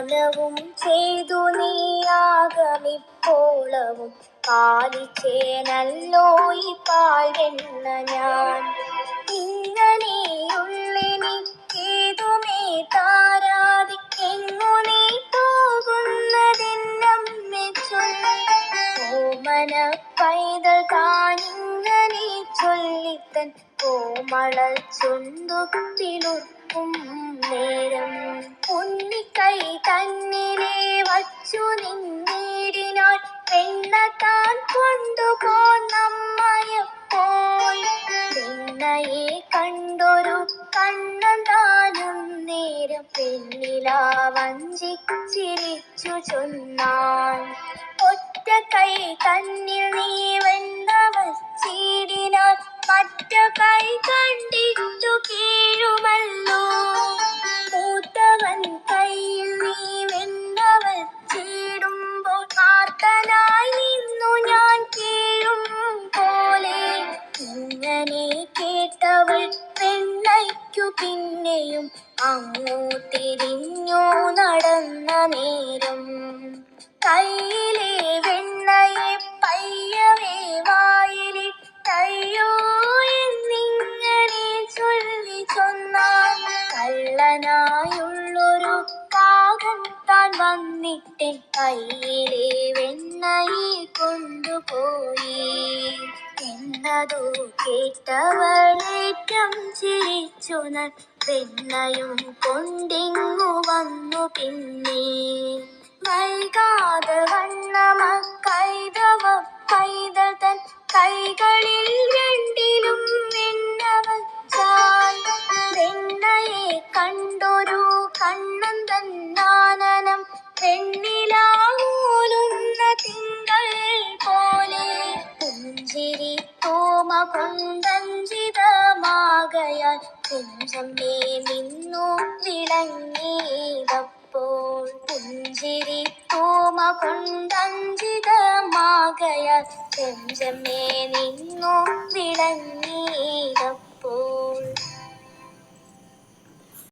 വാഗ്ദാനവും ചെയ്തു നീയാകമിപ്പോളവും പാലിച്ചേനല്ലോ ഈ പാഴെന്ന ഞാൻ. ഇങ്ങനെയുള്ളെനിക്കേതുമേ താരാതിക്കെങ്ങു നീ പോകുന്നതെന്നമ്മെ ചൊല്ലി. ഓമന പൈതൽ താനിങ്ങനെ ചൊല്ലിത്തൻ. കോമള ചുണ്ടുകുത്തിലുർക്കും നേരം. ഉണ്ണിക്കൈ തന്നിലെ വച്ചു നിന്നീടിനാൾ പെണ്ണ താൻ കൊണ്ടുപോന്നമ്മയപ്പോൾ പെണ്ണയെ കണ്ടൊരു കണ്ണൻ താനും നേരം പെണ്ണിലാ വഞ്ചിച്ചിരിച്ചു ചൊന്നാൻ. ഒറ്റ കൈ തന്നിൽ നീ വെണ്ണ വച്ചിടിനാൽ മറ്റ കൈ ആർത്തനായി നിന്നു ഞാൻ കീഴും പോലെ. ഇങ്ങനെ കേട്ടവൾ പെണ്ണയ്ക്കു പിന്നെയും അങ്ങു തിരിഞ്ഞു നടന്ന നേരം. കയ്യിലെ വെണ്ണയെ പയ്യവേ വായിലിട്ടയ്യോ എന്നിങ്ങനെ ചൊല്ലി ചൊന്നാൽ കള്ളനായുള്ളൊരു താൻ വന്നിട്ടെൻ കയ്യിലെ വെണ്ണയിൽ കൊണ്ടുപോയി. എന്നതു കേട്ടവളേറ്റം ചിരിച്ചു നൽ വെണ്ണയും കൊണ്ടിങ്ങു വന്നു പിന്നെ. വൈകാതെ വണ്ണമ കൈതവ പൈതൽ തൻ കൈകളിൽ രണ്ടിലും കണ്ണൻ പെണ്ണിലാവൂലുന്ന തിങ്കൾ പോലെ. പുഞ്ചിരി തോമ കൊണ്ടഞ്ചിതമാകയാൽ കുഞ്ചമ്മേ നിന്നു വിളങ്ങിയതപ്പോൾ പുഞ്ചിരി തോമ കൊണ്ടഞ്ചിതമാകയാൽ കുഞ്ചമ്മേ നിന്നു വിളങ്ങിയതപ്പോൾ